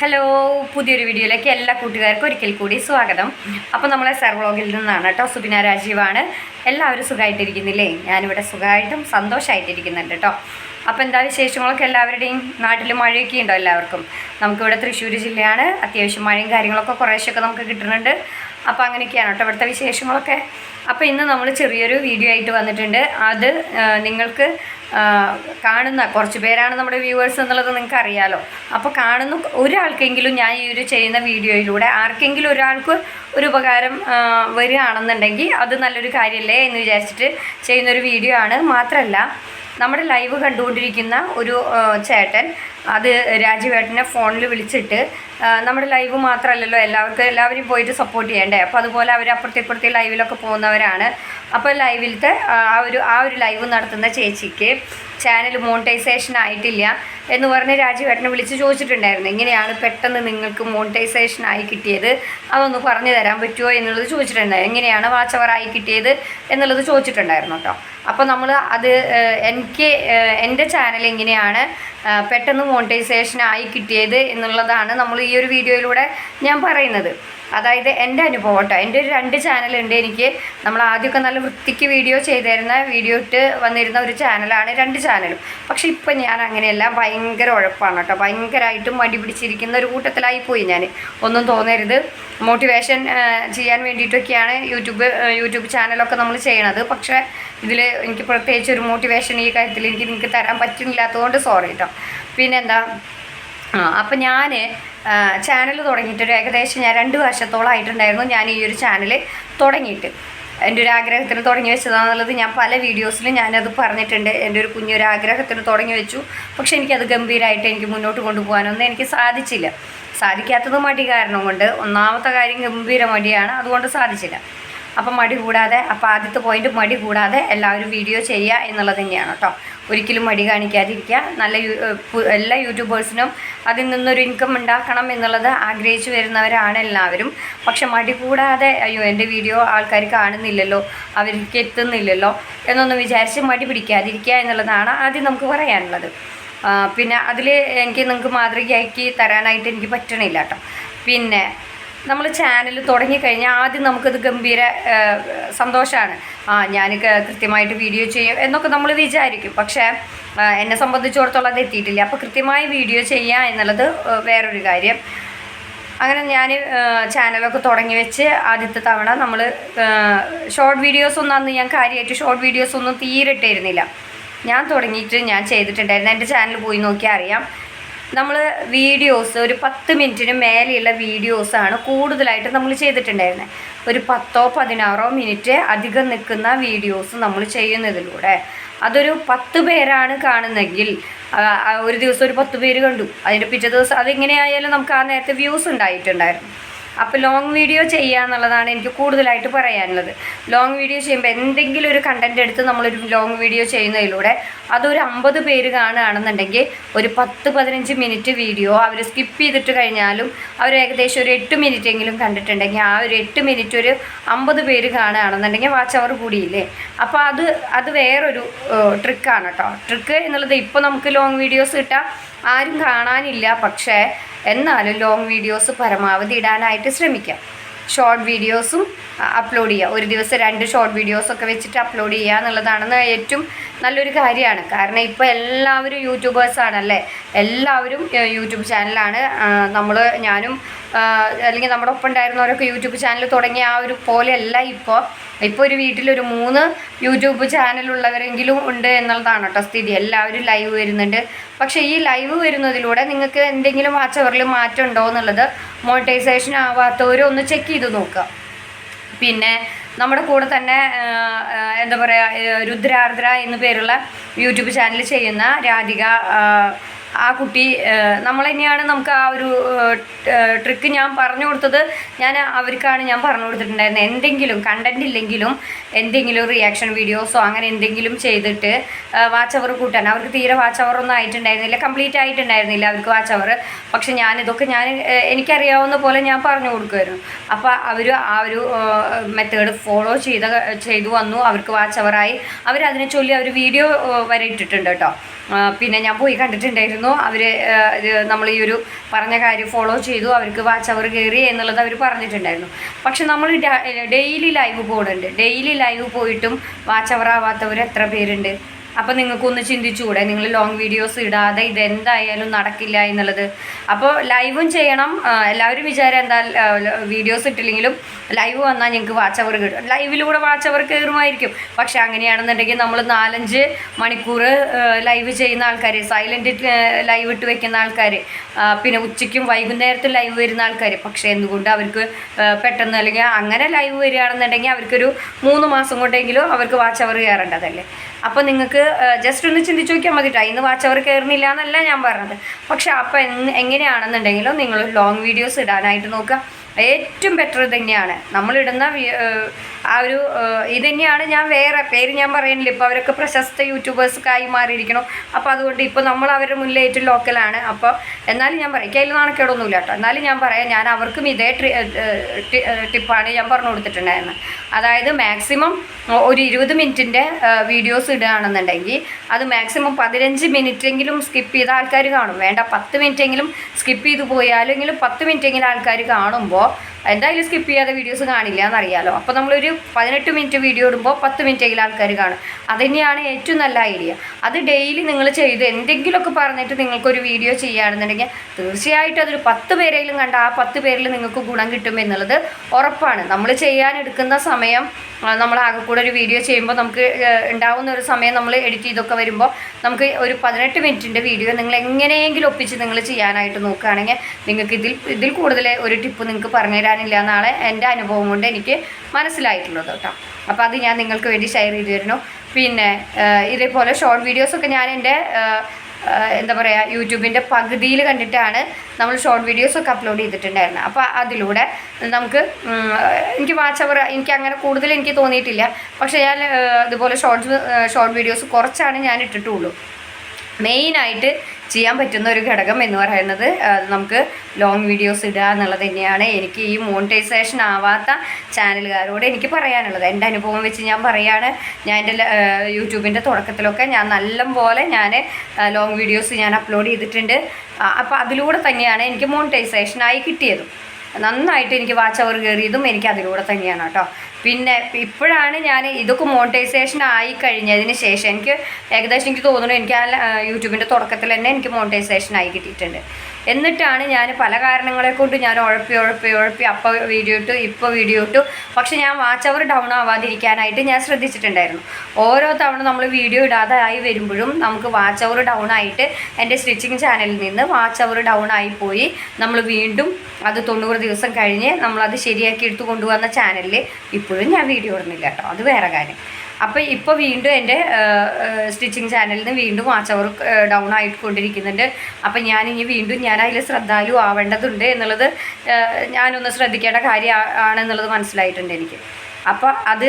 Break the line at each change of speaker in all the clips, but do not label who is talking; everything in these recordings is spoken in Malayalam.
ഹലോ പുതിയൊരു വീഡിയോയിലേക്ക് എല്ലാ കൂട്ടുകാർക്കും ഒരിക്കൽ കൂടി സ്വാഗതം. അപ്പോൾ നമ്മളെ സർവ്ലോഗിൽ നിന്നാണ് കേട്ടോ സുബിന രാജീവാണ്. എല്ലാവരും സുഖമായിട്ടിരിക്കുന്നില്ലേ ഞാനിവിടെ സുഖമായിട്ടും സന്തോഷമായിട്ടിരിക്കുന്നുണ്ട് കേട്ടോ അപ്പോൾ എന്താ വിശേഷങ്ങളൊക്കെ എല്ലാവരുടെയും? നാട്ടിൽ മഴയൊക്കെ ഉണ്ടോ എല്ലാവർക്കും? നമുക്കിവിടെ തൃശ്ശൂർ ജില്ലയാണ്. അത്യാവശ്യം മഴയും കാര്യങ്ങളൊക്കെ കുറേശ്ശൊക്കെ നമുക്ക് കിട്ടുന്നുണ്ട്. അപ്പോൾ അങ്ങനെയൊക്കെയാണ് കേട്ടോ ഇവിടുത്തെ വിശേഷങ്ങളൊക്കെ. അപ്പോൾ ഇന്ന് നമ്മൾ ചെറിയൊരു വീഡിയോ ആയിട്ട് വന്നിട്ടുണ്ട്. അത് നിങ്ങൾക്ക് കാണുന്ന കുറച്ച് പേരാണ് നമ്മുടെ വ്യൂവേഴ്സ് എന്നുള്ളത് നിങ്ങൾക്ക് അറിയാലോ. അപ്പോൾ കാണുന്ന ഒരാൾക്കെങ്കിലും ഞാൻ ഈ ഒരു ചെയ്യുന്ന വീഡിയോയിലൂടെ ആർക്കെങ്കിലും ഒരാൾക്ക് ഒരു ഉപകാരം വരികയാണെന്നുണ്ടെങ്കിൽ അത് നല്ലൊരു കാര്യമല്ലേ എന്ന് വിചാരിച്ചിട്ട് ചെയ്യുന്നൊരു വീഡിയോ ആണ്. മാത്രമല്ല നമ്മുടെ ലൈവ് കണ്ടുകൊണ്ടിരിക്കുന്ന ഒരു ചേട്ടൻ അത് രാജുവേട്ടനെ ഫോണിൽ വിളിച്ചിട്ട് നമ്മുടെ ലൈവ് മാത്രമല്ലല്ലോ എല്ലാവർക്കും എല്ലാവരും പോയിട്ട് സപ്പോർട്ട് ചെയ്യണ്ടേ? അപ്പോൾ അതുപോലെ അവർ അപ്പുറത്തെ ഇപ്പുറത്തെ ലൈവിലൊക്കെ പോകുന്നവരാണ്. അപ്പോൾ ലൈവിലത്തെ ആ ഒരു ആ ഒരു ലൈവ് നടത്തുന്ന ചേച്ചിക്ക് ചാനൽ മോണിറ്റൈസേഷൻ ആയിട്ടില്ല എന്ന് പറഞ്ഞ് രാജുവേട്ടനെ വിളിച്ച് ചോദിച്ചിട്ടുണ്ടായിരുന്നു. എങ്ങനെയാണ് പെട്ടെന്ന് നിങ്ങൾക്ക് മോണിറ്റൈസേഷൻ ആയി കിട്ടിയത്? അതൊന്ന് പറഞ്ഞു തരാൻ പറ്റുമോ എന്നുള്ളത് ചോദിച്ചിട്ടുണ്ടായിരുന്നു. എങ്ങനെയാണ് വാച്ച് ആയി കിട്ടിയത്? എന്നുള്ളത് ചോദിച്ചിട്ടുണ്ടായിരുന്നു കേട്ടോ. അപ്പോൾ നമ്മൾ അത് എനിക്ക് എന്റെ ചാനൽ എങ്ങനെയാണ് പെട്ടെന്ന് മോണിറ്റൈസേഷൻ ആയി കിട്ടിയത് എന്നുള്ളതാണ് നമ്മൾ ഈ ഒരു വീഡിയോയിലൂടെ ഞാൻ പറയുന്നത്. അതായത് എന്റെ അനുഭവം കേട്ടോ. എന്റെ ഒരു രണ്ട് ചാനലുണ്ട് എനിക്ക്. നമ്മൾ ആദ്യമൊക്കെ നല്ല വൃത്തിക്ക് വീഡിയോ ചെയ്തിരുന്ന വീഡിയോ ഇട്ട് വന്നിരുന്ന ഒരു ചാനലാണ് രണ്ട് ചാനലും പക്ഷേ ഇപ്പം ഞാൻ അങ്ങനെയല്ല ഭയങ്കര ഉഴപ്പാണ് കേട്ടോ. ഭയങ്കരമായിട്ടും മടി പിടിച്ചിരിക്കുന്ന ഒരു കൂട്ടത്തിലായി പോയി ഞാൻ. ഒന്നും തോന്നരുത്. മോട്ടിവേഷൻ ചെയ്യാൻ വേണ്ടിയിട്ടൊക്കെയാണ് യൂട്യൂബ് യൂട്യൂബ് ചാനലൊക്കെ നമ്മൾ ചെയ്യണത്. പക്ഷേ ഇതിൽ എനിക്ക് പ്രത്യേകിച്ച് ഒരു മോട്ടിവേഷൻ ഈ കാര്യത്തിൽ എനിക്ക് നിങ്ങൾക്ക് തരാൻ പറ്റുന്നില്ലാത്തതുകൊണ്ട് സോറി കേട്ടോ പിന്നെന്താ? അപ്പം ഞാൻ ചാനൽ തുടങ്ങിയിട്ടൊരു ഏകദേശം ഞാൻ രണ്ട് വർഷത്തോളം ആയിട്ടുണ്ടായിരുന്നു ഞാൻ ഈ ഒരു ചാനൽ തുടങ്ങിയിട്ട്. എന്റെ ഒരു ആഗ്രഹത്തിന് തുടങ്ങി വെച്ചതാണെന്നുള്ളത് ഞാൻ പല വീഡിയോസിലും ഞാനത് പറഞ്ഞിട്ടുണ്ട്. എന്റെ ഒരു കുഞ്ഞൊരു ആഗ്രഹത്തിന് തുടങ്ങി വെച്ചു. പക്ഷെ എനിക്കത് ഗംഭീരമായിട്ട് എനിക്ക് മുന്നോട്ട് കൊണ്ടുപോകാനൊന്നും എനിക്ക് സാധിച്ചില്ല. സാധിക്കാത്തത് മടി കാരണം കൊണ്ട് ഒന്നാമത്തെ കാര്യം ഗംഭീര മടിയാണ്. അതുകൊണ്ട് സാധിച്ചില്ല. അപ്പം മടി കൂടാതെ അപ്പോൾ ആദ്യത്തെ പോയിന്റ് മടി കൂടാതെ എല്ലാവരും വീഡിയോ ചെയ്യുക എന്നുള്ളത് തന്നെയാണ് കേട്ടോ. ഒരിക്കലും മടി കാണിക്കാതിരിക്കുക. നല്ല എല്ലാ യൂട്യൂബേഴ്സിനും അതിൽ നിന്നൊരു ഇൻകം ഉണ്ടാക്കണം എന്നുള്ളത് ആഗ്രഹിച്ചു വരുന്നവരാണ് എല്ലാവരും. പക്ഷെ മടി കൂടാതെ അയ്യോ എന്റെ വീഡിയോ ആൾക്കാർ കാണുന്നില്ലല്ലോ അവർക്ക് എത്തുന്നില്ലല്ലോ എന്നൊന്നും വിചാരിച്ച് മടി പിടിക്കാതിരിക്കുക എന്നുള്ളതാണ് ആദ്യം നമുക്ക് പറയാനുള്ളത്. പിന്നെ അതിൽ എനിക്ക് നിങ്ങൾക്ക് മാതൃകയാക്കി തരാനായിട്ട് എനിക്ക് പറ്റണില്ല കേട്ടോ. പിന്നെ നമ്മൾ ചാനൽ തുടങ്ങിക്കഴിഞ്ഞാൽ ആദ്യം നമുക്കത് ഗംഭീര സന്തോഷമാണ് ആ ഞാൻ കൃത്യമായിട്ട് വീഡിയോ ചെയ്യും എന്നൊക്കെ നമ്മൾ വിചാരിക്കും. പക്ഷേ എന്നെ സംബന്ധിച്ചിടത്തോളം അത് എത്തിയിട്ടില്ല. അപ്പോൾ കൃത്യമായി വീഡിയോ ചെയ്യുക എന്നുള്ളത് വേറൊരു കാര്യം. അങ്ങനെ ഞാൻ ചാനലൊക്കെ തുടങ്ങി വെച്ച് ആദ്യത്തെ തവണ നമ്മൾ ഷോർട്ട് വീഡിയോസ് ഒന്നും അന്ന് ഞാൻ കാര്യമായിട്ട് ഷോർട്ട് വീഡിയോസ് ഒന്നും ഞാൻ തുടങ്ങിയിട്ട് ഞാൻ ചെയ്തിട്ടുണ്ടായിരുന്നു. എന്റെ ചാനൽ പോയി നോക്കിയാൽ അറിയാം. നമ്മൾ വീഡിയോസ് ഒരു പത്ത് മിനിറ്റിന് മേലെയുള്ള വീഡിയോസാണ് കൂടുതലായിട്ട് നമ്മൾ ചെയ്തിട്ടുണ്ടായിരുന്നത് ഒരു പത്തോ പതിനാറോ മിനിറ്റ് അധികം നിൽക്കുന്ന വീഡിയോസ് നമ്മൾ ചെയ്യുന്നതിലൂടെ. അതൊരു പത്ത് പേരാണ് കാണുന്നെങ്കിൽ ഒരു ദിവസം ഒരു പത്ത് പേര് കണ്ടു. അതിന്റെ പിറ്റേ ദിവസം അതെങ്ങനെയായാലും നമുക്ക് ആ നേരത്തെ വ്യൂസ് ഉണ്ടായിട്ടുണ്ടായിരുന്നു. അപ്പോൾ ലോങ് വീഡിയോ ചെയ്യുക എന്നുള്ളതാണ് എനിക്ക് കൂടുതലായിട്ട് പറയാനുള്ളത്. ലോങ് വീഡിയോ ചെയ്യുമ്പോൾ എന്തെങ്കിലും ഒരു കണ്ടന്റ് എടുത്ത് നമ്മളൊരു ലോങ് വീഡിയോ ചെയ്യുന്നതിലൂടെ അതൊരു അമ്പത് പേര് കാണുകയാണെന്നുണ്ടെങ്കിൽ ഒരു പത്ത് പതിനഞ്ച് മിനിറ്റ് വീഡിയോ അവർ സ്കിപ്പ് ചെയ്തിട്ട് കഴിഞ്ഞാലും അവർ ഏകദേശം ഒരു എട്ട് മിനിറ്റ് എങ്കിലും കണ്ടിട്ടുണ്ടെങ്കിൽ ആ ഒരു എട്ട് മിനിറ്റ് ഒരു അമ്പത് പേര് കാണുകയാണെന്നുണ്ടെങ്കിൽ വാച്ച് അവർ കൂടിയില്ലേ? അപ്പോൾ അത് അത് വേറൊരു ട്രിക്കാണ് കേട്ടോ. ട്രിക്ക് എന്നുള്ളത് ഇപ്പോൾ നമുക്ക് ലോങ് വീഡിയോസ് കിട്ടാം ആരും കാണാനില്ല. പക്ഷേ എന്നാലും ലോങ് വീഡിയോസ് പരമാവധി ഇടാനായിട്ട് ശ്രമിക്കാം. ഷോർട്ട് വീഡിയോസും അപ്ലോഡ് ചെയ്യുക ഒരു ദിവസം രണ്ട് ഷോർട്ട് വീഡിയോസൊക്കെ വെച്ചിട്ട് അപ്ലോഡ് ചെയ്യുക എന്നുള്ളതാണ് ഏറ്റവും നല്ലൊരു കാര്യമാണ്. കാരണം ഇപ്പോൾ എല്ലാവരും യൂട്യൂബേഴ്സാണല്ലേ എല്ലാവരും യൂട്യൂബ് ചാനലാണ് നമ്മൾ ഞാനും അല്ലെങ്കിൽ നമ്മുടെ ഒപ്പം ഉണ്ടായിരുന്നവരൊക്കെ യൂട്യൂബ് ചാനൽ തുടങ്ങിയ ആ ഒരു പോലെയല്ല ഇപ്പോൾ ഇപ്പോൾ ഒരു വീട്ടിലൊരു മൂന്ന് യൂട്യൂബ് ചാനലുള്ളവരെങ്കിലും ഉണ്ട് എന്നുള്ളതാണ് കേട്ടോ സ്ഥിതി. എല്ലാവരും ലൈവ് വരുന്നുണ്ട്. പക്ഷേ ഈ ലൈവ് വരുന്നതിലൂടെ നിങ്ങൾക്ക് എന്തെങ്കിലും വാച്ചവറിൽ മാറ്റം ഉണ്ടോ എന്നുള്ളത് മോണിറ്റൈസേഷൻ ആവാത്തവരും ഒന്ന് ചെക്ക് ചെയ്ത് നോക്കുക. പിന്നെ നമ്മുടെ കൂടെ തന്നെ എന്താ പറയുക രുദ്രാർദ്ര എന്നു പേരുള്ള യൂട്യൂബ് ചാനൽ ചെയ്യുന്ന രാധിക ആ, കുട്ടി നമ്മൾ തന്നെയാണ് നമുക്ക് ആ ഒരു ട്രിക്ക് ഞാൻ പറഞ്ഞു കൊടുത്തത്. ഞാൻ അവർക്കാണ് ഞാൻ പറഞ്ഞു കൊടുത്തിട്ടുണ്ടായിരുന്നത് എന്തെങ്കിലും കണ്ടന്റ് ഇല്ലെങ്കിലും എന്തെങ്കിലും റിയാക്ഷൻ വീഡിയോസോ അങ്ങനെ എന്തെങ്കിലും ചെയ്തിട്ട് വാച്ച് അവർ കൂട്ടാൻ. അവർക്ക് തീരെ വാച്ച് അവർ ഒന്നും ആയിട്ടുണ്ടായിരുന്നില്ല. കംപ്ലീറ്റ് ആയിട്ടുണ്ടായിരുന്നില്ല അവർക്ക് വാച്ച് അവർ പക്ഷെ ഞാൻ ഇതൊക്കെ ഞാൻ എനിക്കറിയാവുന്ന പോലെ ഞാൻ പറഞ്ഞു കൊടുക്കുമായിരുന്നു അപ്പോൾ അവർ ആ ഒരു മെത്തേഡ് ഫോളോ ചെയ്ത ചെയ്തു വന്നു. അവർക്ക് വാച്ച് അവറായി അവർ അതിനെ ചൊല്ലി അവർ വീഡിയോ വരെ ഇട്ടിട്ടുണ്ട് കേട്ടോ. പിന്നെ ഞാൻ പോയി കണ്ടിട്ടുണ്ടായിരുന്നു. അവർ നമ്മൾ ഈ ഒരു പറഞ്ഞ കാര്യം ഫോളോ ചെയ്തു. അവർക്ക് വാച്ച് അവർ കയറി എന്നുള്ളത് അവർ പറഞ്ഞിട്ടുണ്ടായിരുന്നു. പക്ഷെ നമ്മൾ ഡെയിലി ലൈവ് പോകുന്നുണ്ട് ഡെയിലി ലൈവ് പോയിട്ടും വാച്ച് അവർ ആവാത്തവർ എത്ര പേരുണ്ട്? അപ്പോൾ നിങ്ങൾക്കൊന്ന് ചിന്തിച്ചുകൂടെ? നിങ്ങൾ ലോങ് വീഡിയോസ് ഇടാതെ ഇതെന്തായാലും നടക്കില്ല എന്നുള്ളത്. അപ്പോൾ ലൈവും ചെയ്യണം. എല്ലാവരും വിചാരം എന്താ വീഡിയോസ് ഇട്ടില്ലെങ്കിലും ലൈവ് വന്നാൽ ഞങ്ങൾക്ക് വാച്ച് അവർ കിട്ടും. ലൈവിലൂടെ വാച്ച് അവർ കയറുമായിരിക്കും. പക്ഷെ അങ്ങനെയാണെന്നുണ്ടെങ്കിൽ നമ്മൾ നാലഞ്ച് മണിക്കൂർ ലൈവ് ചെയ്യുന്ന ആൾക്കാർ സൈലന്റ് ലൈവ് ഇട്ട് വെക്കുന്ന ആൾക്കാർ പിന്നെ ഉച്ചയ്ക്കും വൈകുന്നേരത്തും ലൈവ് വരുന്ന ആൾക്കാർ പക്ഷേ എന്തുകൊണ്ട് അവർക്ക് പെട്ടെന്ന് അല്ലെങ്കിൽ അങ്ങനെ ലൈവ് വരികയാണെന്നുണ്ടെങ്കിൽ അവർക്കൊരു മൂന്ന് മാസം കൊണ്ടെങ്കിലും അവർക്ക് വാച്ച് അവർ കയറേണ്ടതല്ലേ? അപ്പോൾ നിങ്ങൾക്ക് ജസ്റ്റ് ഒന്ന് ചിന്തിച്ച് നോക്കിയാൽ മതി കേട്ടോ ഇന്ന് വാച്ച് അവർ കയറുന്നില്ല എന്നല്ല ഞാൻ പറഞ്ഞത്. പക്ഷേ അപ്പോൾ എങ്ങനെയാണെന്നുണ്ടെങ്കിലും നിങ്ങൾ ലോങ് വീഡിയോസ് ഇടാനായിട്ട് നോക്കുക. ഏറ്റവും ബെറ്റർ തന്നെയാണ്. നമ്മളിടുന്ന ആ ഒരു ഇത് തന്നെയാണ് ഞാൻ വേറെ പേര് ഞാൻ പറയുന്നില്ല. ഇപ്പോൾ അവരൊക്കെ പ്രശസ്ത യൂട്യൂബേഴ്സൊക്കെ മാറിയിരിക്കണം അപ്പോൾ അതുകൊണ്ട് ഇപ്പോൾ നമ്മൾ അവരുടെ മുന്നിൽ ഏറ്റവും ലോക്കലാണ് അപ്പോൾ എന്നാലും ഞാൻ പറയും കയ്യിൽ നാണക്കേടൊന്നുമില്ല കേട്ടോ. എന്നാലും ഞാൻ പറയാം ഞാൻ അവർക്കും ഇതേ ടിപ്പാണ് ഞാൻ പറഞ്ഞു കൊടുത്തിട്ടുണ്ടായിരുന്നത് അതായത് മാക്സിമം ഒരു ഇരുപത് മിനിറ്റിന്റെ വീഡിയോസ് ഇടുകയാണെന്നുണ്ടെങ്കിൽ അത് മാക്സിമം പതിനഞ്ച് മിനിറ്റെങ്കിലും സ്കിപ്പ് ചെയ്ത ആൾക്കാർ കാണും. വേണ്ട പത്ത് മിനിറ്റെങ്കിലും സ്കിപ്പ് ചെയ്ത് പോയാലെങ്കിലും പത്ത് മിനിറ്റെങ്കിലും ആൾക്കാർ കാണുമ്പോൾ off. എന്തായാലും സ്കിപ്പ് ചെയ്യാതെ വീഡിയോസ് കാണില്ല എന്നറിയാലോ. അപ്പോൾ നമ്മളൊരു പതിനെട്ട് മിനിറ്റ് വീഡിയോ ഇടുമ്പോൾ പത്ത് മിനിറ്റ് എങ്കിലും ആൾക്കാർ കാണും. അത് തന്നെയാണ് ഏറ്റവും നല്ല ഐഡിയ അത് ഡെയിലി നിങ്ങൾ ചെയ്ത് എന്തെങ്കിലുമൊക്കെ പറഞ്ഞിട്ട് നിങ്ങൾക്കൊരു വീഡിയോ ചെയ്യുകയാണെന്നുണ്ടെങ്കിൽ തീർച്ചയായിട്ടും അതൊരു പത്ത് പേരെങ്കിലും കണ്ട ആ പത്ത് പേരിൽ നിങ്ങൾക്ക് ഗുണം കിട്ടും എന്നുള്ളത് ഉറപ്പാണ്. നമ്മൾ ചെയ്യാൻ എടുക്കുന്ന സമയം നമ്മൾ ആകെ കൂടെ ഒരു വീഡിയോ ചെയ്യുമ്പോൾ നമുക്ക് ഉണ്ടാവുന്ന ഒരു സമയം നമ്മൾ എഡിറ്റ് ചെയ്തൊക്കെ വരുമ്പോൾ നമുക്ക് ഒരു പതിനെട്ട് മിനിറ്റിന്റെ വീഡിയോ നിങ്ങൾ എങ്ങനെയെങ്കിലും ഒപ്പിച്ച് നിങ്ങൾ ചെയ്യാനായിട്ട് നോക്കുകയാണെങ്കിൽ നിങ്ങൾക്ക് ഇതിൽ ഇതിൽ കൂടുതൽ ഒരു ടിപ്പ് നിങ്ങൾക്ക് പറഞ്ഞു തരാനില്ല എന്നാണ് എന്റെ അനുഭവം കൊണ്ട് എനിക്ക് മനസ്സിലായിട്ടുള്ളത് കേട്ടോ. അപ്പോൾ അത് ഞാൻ നിങ്ങൾക്ക് വേണ്ടി ഷെയർ ചെയ്തു തരുന്നു. പിന്നെ ഇതേപോലെ ഷോർട്ട് വീഡിയോസൊക്കെ ഞാൻ എന്റെ എന്താ പറയുക യൂട്യൂബിന്റെ പകുതിയിൽ കണ്ടിട്ടാണ് നമ്മൾ ഷോർട്ട് വീഡിയോസൊക്കെ അപ്ലോഡ് ചെയ്തിട്ടുണ്ടായിരുന്നത്. അപ്പോൾ അതിലൂടെ നമുക്ക് എനിക്ക് വാച്ച് അവർ എനിക്ക് അങ്ങനെ കൂടുതൽ എനിക്ക് തോന്നിയിട്ടില്ല. പക്ഷേ ഞാൻ ഇതുപോലെ ഷോർട്ട് ഷോർട്ട് വീഡിയോസ് കുറച്ചാണ് ഞാൻ ഇട്ടിട്ടുള്ളൂ. മെയിനായിട്ട് ചെയ്യാൻ പറ്റുന്ന ഒരു ഘടകം എന്ന് പറയുന്നത് നമുക്ക് ലോങ് വീഡിയോസ് ഇടുക എന്നുള്ളത് തന്നെയാണ്. എനിക്ക് ഈ മോണിറ്റൈസേഷൻ ആവാത്ത ചാനലുകാരോട് എനിക്ക് പറയാനുള്ളത്. എന്റെ അനുഭവം വെച്ച് ഞാൻ പറയാണ് ഞാൻ എന്റെ യൂട്യൂബിന്റെ തുടക്കത്തിലൊക്കെ ഞാൻ നല്ലപോലെ ഞാൻ ലോങ് വീഡിയോസ് ഞാൻ അപ്ലോഡ് ചെയ്തിട്ടുണ്ട്. അപ്പോൾ അതിലൂടെ തന്നെയാണ് എനിക്ക് മോണിറ്റൈസേഷനായി കിട്ടിയതും. നന്നായിട്ട് എനിക്ക് വാച്ച് അവർ കയറിയതും എനിക്ക് അതിലൂടെ തന്നെയാണ് കേട്ടോ. പിന്നെ ഇപ്പോഴാണ് ഞാൻ ഇതൊക്കെ മോണിറ്റൈസേഷൻ ആയി കഴിഞ്ഞതിന് ശേഷം എനിക്ക് ഏകദേശം എനിക്ക് തോന്നുന്നു എനിക്ക് ആ യൂട്യൂബിന്റെ തുടക്കത്തിൽ തന്നെ എനിക്ക് മോണിറ്റൈസേഷൻ ആയി കിട്ടിയിട്ടുണ്ട്. എന്നിട്ടാണ് ഞാൻ പല കാരണങ്ങളെ കൊണ്ട് ഞാൻ ഉഴപ്പി ഉഴപ്പി ഉഴപ്പി അപ്പോൾ വീഡിയോ ഇട്ടു ഇപ്പോൾ വീഡിയോ ഇട്ടു. പക്ഷെ ഞാൻ വാച്ച് അവർ ഡൗൺ ആവാതിരിക്കാനായിട്ട് ഞാൻ ശ്രദ്ധിച്ചിട്ടുണ്ടായിരുന്നു. ഓരോ തവണ നമ്മൾ വീഡിയോ ഇടാതെ ആയി വരുമ്പോഴും നമുക്ക് വാച്ച് അവർ ഡൗൺ ആയിട്ട് എന്റെ സ്റ്റിച്ചിങ് ചാനലിൽ നിന്ന് വാച്ച് അവർ ഡൗൺ ആയി പോയി. നമ്മൾ വീണ്ടും അത് തൊണ്ണൂറ് ദിവസം കഴിഞ്ഞ് നമ്മളത് ശരിയാക്കി എടുത്തു കൊണ്ടുവന്ന ചാനലിൽ ഇപ്പോഴും ഞാൻ വീഡിയോ ഇടുന്നില്ല കേട്ടോ. അത് വേറെ കാര്യം. അപ്പോൾ ഇപ്പോൾ വീണ്ടും എന്റെ സ്റ്റിച്ചിങ് ചാനലിൽ നിന്ന് വീണ്ടും വാച്ച് അവർ ഡൗൺ ആയിക്കൊണ്ടിരിക്കുന്നുണ്ട്. അപ്പം ഞാൻ ഇനി വീണ്ടും ഞാൻ അതിൽ ശ്രദ്ധാലു ആവേണ്ടതുണ്ട് എന്നുള്ളത് ഞാനൊന്ന് ശ്രദ്ധിക്കേണ്ട കാര്യമാണെന്നുള്ളത് മനസ്സിലായിട്ടുണ്ട് എനിക്ക്. അപ്പോൾ അത്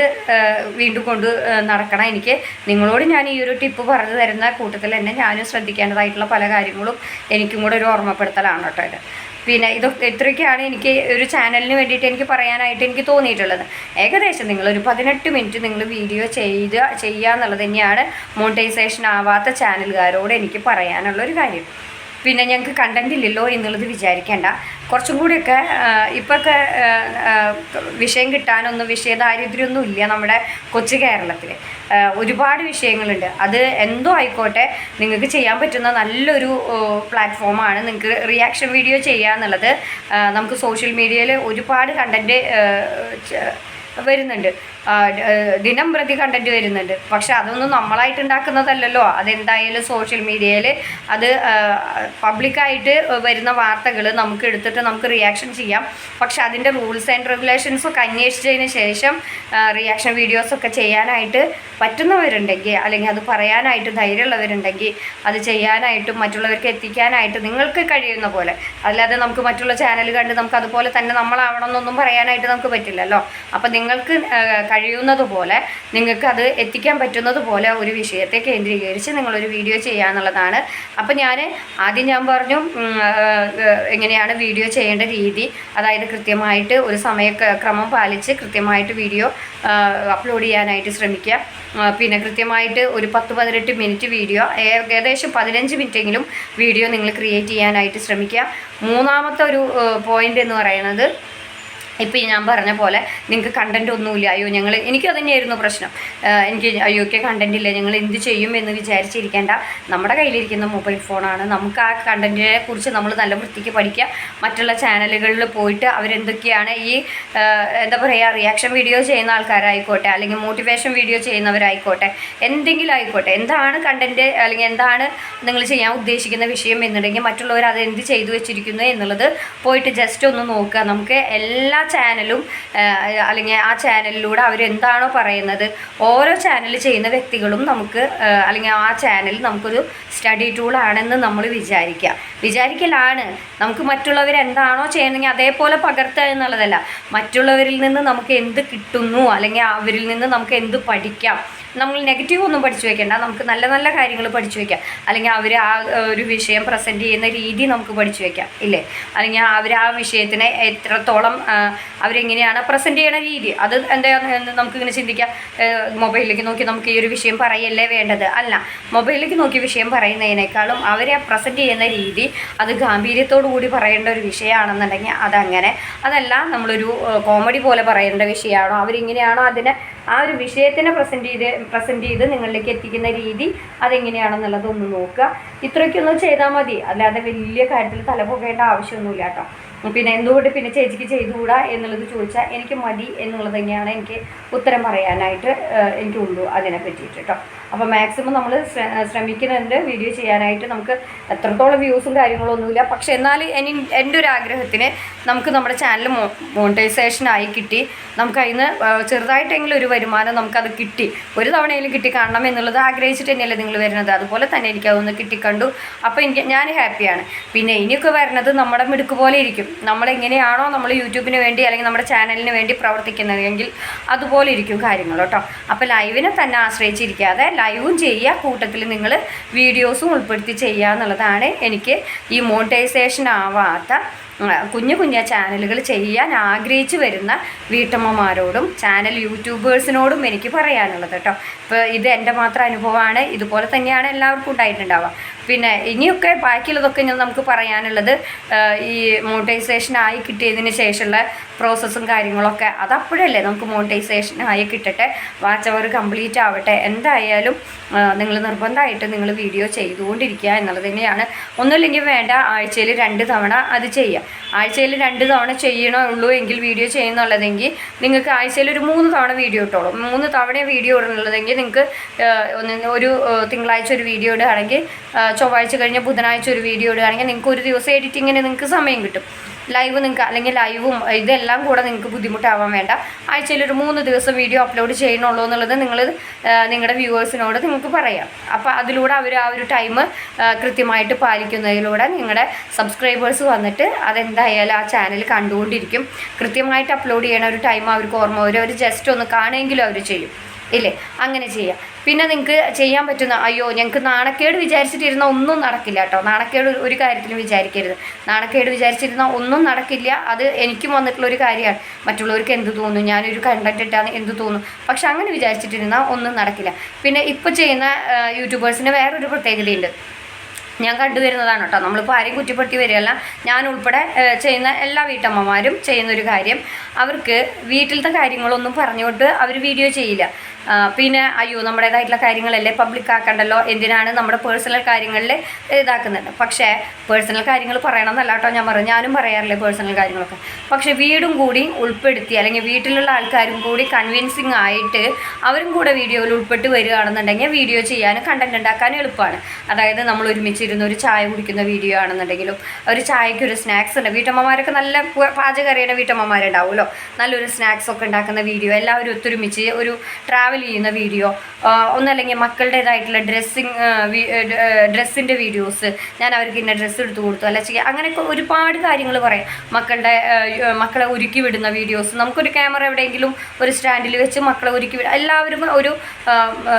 വീണ്ടും കൊണ്ട് നടക്കണം എനിക്ക്. നിങ്ങളോട് ഞാൻ ഈ ഒരു ടിപ്പ് പറഞ്ഞു തരുന്ന കൂട്ടത്തിൽ തന്നെ ഞാനും ശ്രദ്ധിക്കേണ്ടതായിട്ടുള്ള പല കാര്യങ്ങളും എനിക്കും കൂടെ ഒരു ഓർമ്മപ്പെടുത്തലാണ് കേട്ടോ ഇത്. പിന്നെ ഇതൊക്കെ ഇത്രയൊക്കെയാണ് എനിക്ക് ഒരു ചാനലിന് വേണ്ടിയിട്ട് എനിക്ക് പറയാനായിട്ട് എനിക്ക് തോന്നിയിട്ടുള്ളത്. ഏകദേശം നിങ്ങൾ ഒരു പതിനെട്ട് മിനിറ്റ് നിങ്ങൾ വീഡിയോ ചെയ്ത് ചെയ്യുക എന്നുള്ളത് തന്നെയാണ് മോണിറ്റൈസേഷൻ ആവാത്ത ചാനലുകാരോട് എനിക്ക് പറയാനുള്ള ഒരു കാര്യം. പിന്നെ ഞങ്ങൾക്ക് കണ്ടന്റ് ഇല്ലല്ലോ എന്നുള്ളത് വിചാരിക്കേണ്ട. കുറച്ചും കൂടിയൊക്കെ ഇപ്പോഴൊക്കെ വിഷയം കിട്ടാനൊന്നും വിഷയദാരിദ്ര്യമൊന്നും ഇല്ല നമ്മുടെ കൊച്ചു കേരളത്തിൽ ഒരുപാട് വിഷയങ്ങളുണ്ട്. അത് എന്തോ ആയിക്കോട്ടെ നിങ്ങൾക്ക് ചെയ്യാൻ പറ്റുന്ന നല്ലൊരു പ്ലാറ്റ്ഫോമാണ് നിങ്ങൾക്ക് റിയാക്ഷൻ വീഡിയോ ചെയ്യുക എന്നുള്ളത്. നമുക്ക് സോഷ്യൽ മീഡിയയിൽ ഒരുപാട് കണ്ടന്റ് വരുന്നുണ്ട്. ദിനം പ്രതി കണ്ടന്റ് വരുന്നുണ്ട്. പക്ഷെ അതൊന്നും നമ്മളായിട്ട് ഉണ്ടാക്കുന്നതല്ലല്ലോ. അതെന്തായാലും സോഷ്യൽ മീഡിയയിൽ അത് പബ്ലിക്കായിട്ട് വരുന്ന വാർത്തകൾ നമുക്ക് എടുത്തിട്ട് നമുക്ക് റിയാക്ഷൻ ചെയ്യാം. പക്ഷെ അതിന്റെ റൂൾസ് ആൻഡ് റെഗുലേഷൻസ് ഒക്കെ അന്വേഷിച്ചതിന് ശേഷം റിയാക്ഷൻ വീഡിയോസ് ഒക്കെ ചെയ്യാനായിട്ട് പറ്റുന്നവരുണ്ടെങ്കിൽ അല്ലെങ്കിൽ അത് പറയാനായിട്ട് ധൈര്യമുള്ളവരുണ്ടെങ്കിൽ അത് ചെയ്യാനായിട്ടും മറ്റുള്ളവർക്ക് എത്തിക്കാനായിട്ട് നിങ്ങൾക്ക് കഴിയുന്ന പോലെ. അല്ലാതെ നമുക്ക് മറ്റുള്ള ചാനൽ കണ്ട് നമുക്ക് അതുപോലെ തന്നെ നമ്മളാവണം എന്നൊന്നും പറയാനായിട്ട് നമുക്ക് പറ്റില്ലല്ലോ. അപ്പം നിങ്ങൾക്ക് കഴിയുന്നത് പോലെ നിങ്ങൾക്ക് അത് എത്തിക്കാൻ പറ്റുന്നത് പോലെ ഒരു വിഷയത്തെ കേന്ദ്രീകരിച്ച് നിങ്ങളൊരു വീഡിയോ ചെയ്യാന്നുള്ളതാണ് അപ്പോൾ ഞാൻ ആദ്യം ഞാൻ പറഞ്ഞു എങ്ങനെയാണ് വീഡിയോ ചെയ്യേണ്ട രീതി. അതായത് കൃത്യമായിട്ട് ഒരു സമയക്രമം പാലിച്ച് കൃത്യമായിട്ട് വീഡിയോ അപ്ലോഡ് ചെയ്യാനായിട്ട് ശ്രമിക്കുക. പിന്നെ കൃത്യമായിട്ട് ഒരു പത്ത് പതിനെട്ട് മിനിറ്റ് വീഡിയോ ഏകദേശം പതിനഞ്ച് മിനിറ്റെങ്കിലും വീഡിയോ നിങ്ങൾ ക്രിയേറ്റ് ചെയ്യാനായിട്ട് ശ്രമിക്കുക. മൂന്നാമത്തെ ഒരു പോയിന്റ് എന്ന് പറയുന്നത് ഇപ്പം ഞാൻ പറഞ്ഞ പോലെ നിങ്ങൾക്ക് കണ്ടന്റ് ഒന്നുമില്ല. അയ്യോ ഞങ്ങൾ എനിക്ക് തന്നെയായിരുന്നു പ്രശ്നം. എനിക്ക് അയ്യോ ഒക്കെ കണ്ടന്റ് ഇല്ല? ഞങ്ങൾ എന്ത് ചെയ്യും എന്ന് വിചാരിച്ചിരിക്കേണ്ട. നമ്മുടെ കയ്യിലിരിക്കുന്ന മൊബൈൽ ഫോണാണ് നമുക്ക് ആ കണ്ടന്റിനെ കുറിച്ച് നമ്മൾ നല്ല വൃത്തിക്ക് പഠിക്കുക. മറ്റുള്ള ചാനലുകളിൽ പോയിട്ട് അവരെന്തൊക്കെയാണ് ഈ എന്താ പറയുക റിയാക്ഷൻ വീഡിയോ ചെയ്യുന്ന ആൾക്കാരായിക്കോട്ടെ അല്ലെങ്കിൽ മോട്ടിവേഷൻ വീഡിയോ ചെയ്യുന്നവരായിക്കോട്ടെ എന്തെങ്കിലും ആയിക്കോട്ടെ എന്താണ് കണ്ടന്റ് അല്ലെങ്കിൽ എന്താണ് നിങ്ങൾ ചെയ്യാൻ ഉദ്ദേശിക്കുന്ന വിഷയം എന്നുണ്ടെങ്കിൽ മറ്റുള്ളവർ അത് എന്ത് ചെയ്തു വെച്ചിരിക്കുന്നു എന്നുള്ളത് പോയിട്ട് ജസ്റ്റ് ഒന്ന് നോക്കുക. നമുക്ക് എല്ലാ ചാനലും അല്ലെങ്കിൽ ആ ചാനലിലൂടെ അവരെന്താണോ പറയുന്നത് ഓരോ ചാനൽ ചെയ്യുന്ന വ്യക്തികളും നമുക്ക് അല്ലെങ്കിൽ ആ ചാനൽ നമുക്കൊരു സ്റ്റഡി ടൂളാണെന്ന് നമ്മൾ വിചാരിക്കുക. വിചാരിക്കലാണ് നമുക്ക് മറ്റുള്ളവർ എന്താണോ ചെയ്യുന്നതെങ്കിൽ അതേപോലെ പകർത്തുക എന്നുള്ളതല്ല. മറ്റുള്ളവരിൽ നിന്ന് നമുക്ക് എന്ത് കിട്ടുന്നു അല്ലെങ്കിൽ അവരിൽ നിന്ന് നമുക്ക് എന്ത് പഠിക്കാം നമ്മൾ നെഗറ്റീവ് ഒന്നും പഠിച്ചു വെക്കേണ്ട. നമുക്ക് നല്ല നല്ല കാര്യങ്ങൾ പഠിച്ചു വെക്കാം. അല്ലെങ്കിൽ അവർ ആ ഒരു വിഷയം പ്രസന്റ് ചെയ്യുന്ന രീതി നമുക്ക് പഠിച്ചു വെക്കാം. ഇല്ലേ? അല്ലെങ്കിൽ അവർ ആ വിഷയത്തിനെ എത്രത്തോളം അവരെങ്ങനെയാണ് പ്രസന്റ് ചെയ്യണ രീതി. അത് എന്താണെന്ന് നമുക്കിങ്ങനെ ചിന്തിക്കാം. മൊബൈലിലേക്ക് നോക്കി നമുക്ക് ഈ ഒരു വിഷയം പറയല്ലേ വേണ്ടത്? അല്ല. മൊബൈലിലേക്ക് നോക്കി വിഷയം പറയുന്നതിനേക്കാളും അവരെ പ്രസന്റ് ചെയ്യുന്ന രീതി അത് ഗാംഭീര്യത്തോടു കൂടി പറയേണ്ട ഒരു വിഷയമാണെന്നുണ്ടെങ്കിൽ അതങ്ങനെ. അതല്ല നമ്മളൊരു കോമഡി പോലെ പറയേണ്ട വിഷയമാണോ? അവരിങ്ങനെയാണോ അതിനെ ആ ഒരു വിഷയത്തിനെ പ്രസന്റ് ചെയ്ത് പ്രസന്റ് ചെയ്ത് നിങ്ങളിലേക്ക് എത്തിക്കുന്ന രീതി അതെങ്ങനെയാണെന്നുള്ളത് ഒന്ന് നോക്കുക. ഇത്രയ്ക്കൊന്നും ചെയ്താൽ മതി. അല്ലാതെ വലിയ കാര്യത്തിൽ തല പോകേണ്ട ആവശ്യമൊന്നുമില്ല കേട്ടോ. പിന്നെ എന്തുകൊണ്ട് പിന്നെ ചേച്ചിക്ക് ചെയ്തുകൂടാ എന്നുള്ളത് ചോദിച്ചാൽ എനിക്ക് മതി എന്നുള്ളത് തന്നെയാണ് എനിക്ക് ഉത്തരം പറയാനായിട്ട് എനിക്കുള്ളൂ അതിനെ പറ്റിയിട്ട് കേട്ടോ. അപ്പോൾ മാക്സിമം നമ്മൾ ശ്രമിക്കുന്നുണ്ട് വീഡിയോ ചെയ്യാനായിട്ട്. നമുക്ക് എത്രത്തോളം വ്യൂസും കാര്യങ്ങളൊന്നുമില്ല. പക്ഷെ എന്നാൽ എന്റെ ഒരു ആഗ്രഹത്തിന് നമുക്ക് നമ്മുടെ ചാനൽ മോണിറ്റൈസേഷൻ ആയി കിട്ടി. നമുക്ക് അതിന് ചെറുതായിട്ടെങ്കിലും ഒരു വരുമാനം നമുക്കത് കിട്ടി. ഒരു തവണയിലും കിട്ടി കാണണം എന്നുള്ളത് ആഗ്രഹിച്ചിട്ട് തന്നെയല്ലേ നിങ്ങൾ വരുന്നത്. അതുപോലെ തന്നെ എനിക്ക് അതൊന്ന് കിട്ടിക്കണ്ടു. അപ്പോൾ എനിക്ക് ഞാൻ ഹാപ്പിയാണ്. പിന്നെ ഇനിയൊക്കെ വരുന്നത് നമ്മുടെ മിടുക്ക് പോലെ ഇരിക്കും. നമ്മളെങ്ങനെയാണോ നമ്മൾ യൂട്യൂബിന് വേണ്ടി അല്ലെങ്കിൽ നമ്മുടെ ചാനലിന് വേണ്ടി പ്രവർത്തിക്കുന്നതെങ്കിൽ അതുപോലെ ഇരിക്കും കാര്യങ്ങൾ കേട്ടോ. അപ്പോൾ ലൈവിനെ തന്നെ ആശ്രയിച്ചിരിക്കാതെ ലൈവും ചെയ്യുക. കൂട്ടത്തിൽ നിങ്ങൾ വീഡിയോസും ഉൾപ്പെടുത്തി ചെയ്യുക എന്നുള്ളതാണ് എനിക്ക് ഈ മോണിറ്റൈസേഷൻ ആവാത്ത കുഞ്ഞു കുഞ്ഞു ചാനലുകൾ ചെയ്യാൻ ആഗ്രഹിച്ചു വരുന്ന വീട്ടമ്മമാരോടും ചാനൽ യൂട്യൂബേഴ്സിനോടും എനിക്ക് പറയാനുള്ളത് കേട്ടോ. ഇപ്പോൾ ഇത് എന്റെ മാത്രം അനുഭവമാണ്. ഇതുപോലെ തന്നെയാണ് എല്ലാവർക്കും ഉണ്ടായിട്ടുണ്ടാവുക. പിന്നെ ഇനിയൊക്കെ ബാക്കിയുള്ളതൊക്കെ ഞാൻ നമുക്ക് പറയാനുള്ളത് ഈ മോണിറ്റൈസേഷൻ ആയി കിട്ടിയതിന് ശേഷമുള്ള പ്രോസസ്സും കാര്യങ്ങളൊക്കെ അത് അപ്പോഴല്ലേ നമുക്ക് മോണിറ്റൈസേഷൻ ആയി കിട്ടട്ടെ? വാച്ച് അവർ കംപ്ലീറ്റ് ആവട്ടെ. എന്തായാലും നിങ്ങൾ നിർബന്ധമായിട്ട് നിങ്ങൾ വീഡിയോ ചെയ്തുകൊണ്ടിരിക്കുക എന്നുള്ളത് തന്നെയാണ്. ഒന്നുമില്ലെങ്കിൽ വേണ്ട ആഴ്ചയിൽ രണ്ട് തവണ അത് ചെയ്യുക. ആഴ്ചയിൽ രണ്ട് തവണ ചെയ്യണേ ഉള്ളൂ എങ്കിൽ വീഡിയോ ചെയ്യുന്നുള്ളതെങ്കിൽ നിങ്ങൾക്ക് ആഴ്ചയിൽ ഒരു മൂന്ന് തവണ വീഡിയോ ഇട്ടോളൂ. മൂന്ന് തവണ വീഡിയോ ഇടുന്നുള്ളതെങ്കിൽ നിങ്ങൾക്ക് ഒരു തിങ്കളാഴ്ച ഒരു വീഡിയോ ഇടുകയാണെങ്കിൽ ചൊവ്വാഴ്ച കഴിഞ്ഞ് ബുധനാഴ്ച ഒരു വീഡിയോ ഇടുകയാണെങ്കിൽ നിങ്ങൾക്ക് ഒരു ദിവസം എഡിറ്റിങ്ങിന് നിങ്ങൾക്ക് സമയം കിട്ടും. ലൈവ് നിങ്ങൾക്ക് അല്ലെങ്കിൽ ലൈവും ഇതെല്ലാം കൂടെ നിങ്ങൾക്ക് ബുദ്ധിമുട്ടാവാൻ വേണ്ട. ആഴ്ചയിൽ ഒരു മൂന്ന് ദിവസം വീഡിയോ അപ്ലോഡ് ചെയ്യണുള്ളൂ എന്നുള്ളത് നിങ്ങൾ നിങ്ങളുടെ വ്യൂവേഴ്സിനോട് നിങ്ങൾക്ക് പറയാം. അപ്പോൾ അതിലൂടെ അവർ ആ ഒരു ടൈം കൃത്യമായിട്ട് പാലിക്കുന്നതിലൂടെ നിങ്ങളുടെ സബ്സ്ക്രൈബേഴ്സ് വന്നിട്ട് അതെന്തായാലും ആ ചാനൽ കണ്ടുകൊണ്ടിരിക്കും. കൃത്യമായിട്ട് അപ്ലോഡ് ചെയ്യണ ഒരു ടൈം അവർക്ക് ഓർമ്മ വരും. അവർ ജസ്റ്റ് ഒന്ന് കാണുമെങ്കിലും അവർ ചെയ്യും. ഇല്ലേ? അങ്ങനെ ചെയ്യാം. പിന്നെ നിങ്ങൾക്ക് ചെയ്യാൻ പറ്റുന്ന അയ്യോ ഞങ്ങൾക്ക് നാണക്കേട് വിചാരിച്ചിട്ടിരുന്ന ഒന്നും നടക്കില്ല കേട്ടോ നാണക്കേട് ഒരു- ഒരു കാര്യത്തിലും വിചാരിക്കരുത്. നാണക്കേട് വിചാരിച്ചിരുന്ന ഒന്നും നടക്കില്ല. അത് എനിക്കും വന്നിട്ടുള്ള ഒരു കാര്യമാണ്. മറ്റുള്ളവർക്ക് എന്ത് തോന്നും? ഞാനൊരു കണ്ടന്റ് ഇട്ടാണ് എന്ത് തോന്നും? പക്ഷെ അങ്ങനെ വിചാരിച്ചിട്ടിരുന്നാൽ ഒന്നും നടക്കില്ല. പിന്നെ ഇപ്പോൾ ചെയ്യുന്ന യൂട്യൂബേഴ്സിന് വേറൊരു പ്രത്യേകതയുണ്ട്. ഞാൻ കണ്ടുവരുന്നതാണ് കേട്ടോ നമ്മളിപ്പോൾ ആരെയും കുറ്റപ്പെടുത്തി വരികയല്ല. ഞാൻ ഉൾപ്പെടെ ചെയ്യുന്ന എല്ലാ വീട്ടമ്മമാരും ചെയ്യുന്നൊരു കാര്യം. അവർക്ക് വീട്ടിലത്തെ കാര്യങ്ങളൊന്നും പറഞ്ഞുകൊണ്ട് അവർ വീഡിയോ ചെയ്യില്ല. പിന്നെ അയ്യോ നമ്മുടേതായിട്ടുള്ള കാര്യങ്ങളല്ലേ പബ്ലിക് ആക്കണ്ടല്ലോ എന്തിനാണ് നമ്മുടെ പേഴ്സണൽ കാര്യങ്ങളിൽ ഇതാക്കുന്നുണ്ട് പക്ഷേ പേഴ്സണൽ കാര്യങ്ങൾ പറയണം എന്നല്ല കേട്ടോ ഞാൻ പറയും ഞാനും പറയാറില്ലേ പേഴ്സണൽ കാര്യങ്ങളൊക്കെ. പക്ഷേ വീടും കൂടി ഉൾപ്പെടുത്തി അല്ലെങ്കിൽ വീട്ടിലുള്ള ആൾക്കാരും കൂടി കൺവിൻസിങ് ആയിട്ട് അവരും കൂടെ വീഡിയോയിൽ ഉൾപ്പെട്ട് വരികയാണെന്നുണ്ടെങ്കിൽ വീഡിയോ ചെയ്യാനും കണ്ടന്റ് ഉണ്ടാക്കാനും എളുപ്പമാണ്. അതായത് നമ്മൾ ഒരുമിച്ചിരുന്ന് ഒരു ചായ കുടിക്കുന്ന വീഡിയോ ആണെന്നുണ്ടെങ്കിലും ഒരു ചായയ്ക്ക് ഒരു സ്നാക്സ് ഉണ്ട്. വീട്ടമ്മമാരൊക്കെ നല്ല പാചകം അറിയുന്ന വീട്ടമ്മമാരുണ്ടാവുമല്ലോ. നല്ലൊരു സ്നാക്സ് ഒക്കെ ഉണ്ടാക്കുന്ന വീഡിയോ എല്ലാവരും ഒത്തൊരുമിച്ച് ഒരു ട്രാവൽ ചെയ്യുന്ന വീഡിയോ ഒന്നല്ലെങ്കിൽ മക്കളുടേതായിട്ടുള്ള ഡ്രസ്സിങ് ഡ്രസ്സിന്റെ വീഡിയോസ് ഞാൻ അവർക്ക് ഇന്ന ഡ്രസ്സ് എടുത്തു കൊടുത്തു. അല്ല ചെയ്യുക അങ്ങനെയൊക്കെ ഒരുപാട് കാര്യങ്ങൾ പറയാം. മക്കളുടെ മക്കളെ ഒരുക്കി വിടുന്ന വീഡിയോസ് നമുക്കൊരു ക്യാമറ എവിടെയെങ്കിലും ഒരു സ്റ്റാൻഡിൽ വെച്ച് മക്കളെ ഒരുക്കി വിടുക എല്ലാവരും ഒരു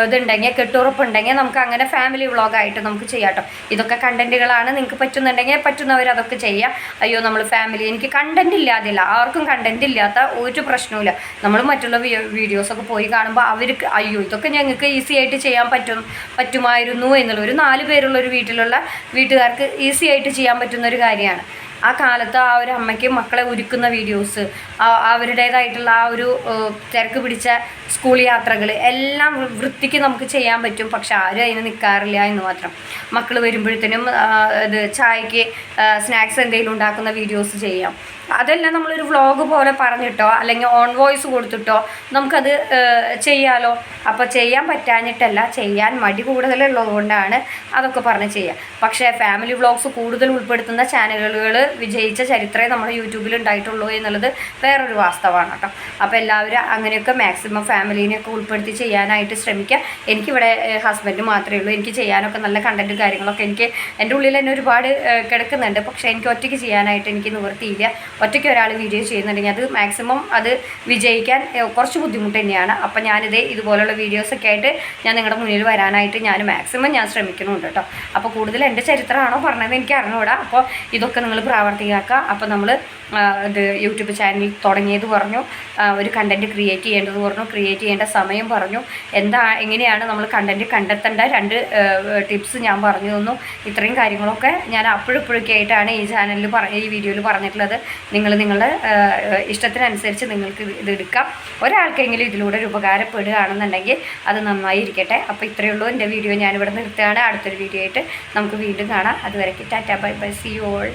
ഇതുണ്ടെങ്കിൽ കെട്ടുറപ്പുണ്ടെങ്കിൽ നമുക്ക് അങ്ങനെ ഫാമിലി വ്ളോഗായിട്ട് നമുക്ക് ചെയ്യാം കേട്ടോ ഇതൊക്കെ കണ്ടന്റുകളാണ് നിങ്ങൾക്ക് പറ്റുന്നുണ്ടെങ്കിൽ പറ്റുന്നവർ അതൊക്കെ ചെയ്യാം. അയ്യോ നമ്മൾ ഫാമിലി എനിക്ക് കണ്ടന്റ് ഇല്ലാതില്ല. ആർക്കും കണ്ടന്റ് ഇല്ലാത്ത ഒരു പ്രശ്നവുമില്ല. നമ്മൾ മറ്റുള്ള വീഡിയോസൊക്കെ പോയി കാണുമ്പോൾ അവർക്ക് അയ്യോ ഇതൊക്കെ ഞങ്ങൾക്ക് ഈസി ആയിട്ട് ചെയ്യാൻ പറ്റും പറ്റുമായിരുന്നു എന്നുള്ള ഒരു നാല് പേരുള്ള ഒരു വീട്ടിലുള്ള വീട്ടുകാർക്ക് ഈസി ആയിട്ട് ചെയ്യാൻ പറ്റുന്ന ഒരു കാര്യമാണ്. ആ കാലത്ത് ആ ഒരു അമ്മയ്ക്ക് മക്കളെ ഒരുക്കുന്ന വീഡിയോസ് അവരുടേതായിട്ടുള്ള ആ ഒരു തിരക്ക് പിടിച്ച സ്കൂൾ യാത്രകൾ എല്ലാം വൃത്തിക്ക് നമുക്ക് ചെയ്യാൻ പറ്റും. പക്ഷെ ആരും അതിന് നിൽക്കാറില്ല എന്ന് മാത്രം. മക്കൾ വരുമ്പോഴത്തേനും ഇത് ചായക്ക് സ്നാക്സ് എന്തെങ്കിലും ഉണ്ടാക്കുന്ന വീഡിയോസ് ചെയ്യാം. അതെല്ലാം നമ്മളൊരു വ്ളോഗ് പോലെ പറഞ്ഞിട്ടോ അല്ലെങ്കിൽ ഓൺ വോയിസ് കൊടുത്തിട്ടോ നമുക്കത് ചെയ്യാലോ? അപ്പോൾ ചെയ്യാൻ പറ്റാഞ്ഞിട്ടല്ല ചെയ്യാൻ മടി കൂടുതലുള്ളത് കൊണ്ടാണ് അതൊക്കെ പറഞ്ഞ് ചെയ്യുക പക്ഷേ ഫാമിലി വ്ളോഗ്സ് കൂടുതൽ ഉൾപ്പെടുത്തുന്ന ചാനലുകൾ വിജയിച്ച ചരിത്രമേ നമ്മുടെ യൂട്യൂബിൽ ഉണ്ടായിട്ടുള്ളൂ എന്നുള്ളത് വേറൊരു വാസ്തവമാണ് കേട്ടോ. അപ്പോൾ എല്ലാവരും അങ്ങനെയൊക്കെ മാക്സിമം ഫാമിലീനെയൊക്കെ ഉൾപ്പെടുത്തി ചെയ്യാനായിട്ട് ശ്രമിക്കുക. എനിക്കിവിടെ ഹസ്ബൻഡ് മാത്രമേ ഉള്ളൂ. എനിക്ക് ചെയ്യാനൊക്കെ നല്ല കണ്ടന്റ് കാര്യങ്ങളൊക്കെ എനിക്ക് എന്റെ ഉള്ളിൽ തന്നെ ഒരുപാട് കിടക്കുന്നുണ്ട്. പക്ഷേ എനിക്ക് ഒറ്റയ്ക്ക് ചെയ്യാനായിട്ട് എനിക്ക് നിവൃത്തിയില്ല. ഒറ്റയ്ക്ക് ഒരാൾ വീഡിയോ ചെയ്യുന്നുണ്ടെങ്കിൽ അത് മാക്സിമം അത് വിജയിക്കാൻ കുറച്ച് ബുദ്ധിമുട്ട് തന്നെയാണ്. അപ്പം ഞാനിത് ഇതുപോലുള്ള വീഡിയോസൊക്കെ ആയിട്ട് ഞാൻ നിങ്ങളുടെ മുന്നിൽ വരാനായിട്ട് ഞാൻ മാക്സിമം ഞാൻ ശ്രമിക്കുന്നുണ്ട് കേട്ടോ. അപ്പോൾ കൂടുതൽ എന്റെ ചരിത്രമാണോ പറഞ്ഞത് എനിക്ക് അറിഞ്ഞുകൂടാ. അപ്പോൾ ഇതൊക്കെ നിങ്ങൾ പ്രാവർത്തികമാക്കുക. അപ്പോൾ നമ്മൾ ഇത് യൂട്യൂബ് ചാനൽ തുടങ്ങിയത് പറഞ്ഞു ഒരു കണ്ടന്റ് ക്രിയേറ്റ് ചെയ്യേണ്ടത് പറഞ്ഞു ക്രിയേറ്റ് ചെയ്യേണ്ട സമയം പറഞ്ഞു. എന്താ എങ്ങനെയാണ് നമ്മൾ കണ്ടന്റ് കണ്ടെത്തേണ്ട? രണ്ട് ടിപ്സ് ഞാൻ പറഞ്ഞു തന്നു. ഇത്രയും കാര്യങ്ങളൊക്കെ ഞാൻ അപ്പോഴിപ്പോഴൊക്കെ ആയിട്ടാണ് ഈ ചാനലിൽ പറ ഈ വീഡിയോയിൽ പറഞ്ഞിട്ടുള്ളത്. നിങ്ങൾ നിങ്ങളുടെ ഇഷ്ടത്തിനനുസരിച്ച് നിങ്ങൾക്ക് ഇത് എടുക്കാം. ഒരാൾക്കെങ്കിലും ഇതിലൂടെ ഒരു ഉപകാരപ്പെടുകയാണെന്നുണ്ടെങ്കിൽ അത് നന്നായിരിക്കട്ടെ. അപ്പോൾ ഇത്രയേ ഉള്ളൂ എന്റെ വീഡിയോ. ഞാനിവിടെ നിർത്തുകയാണ്. അടുത്തൊരു വീഡിയോ ആയിട്ട് നമുക്ക് വീണ്ടും കാണാം. അതുവരെ tata. Bye bye. See you all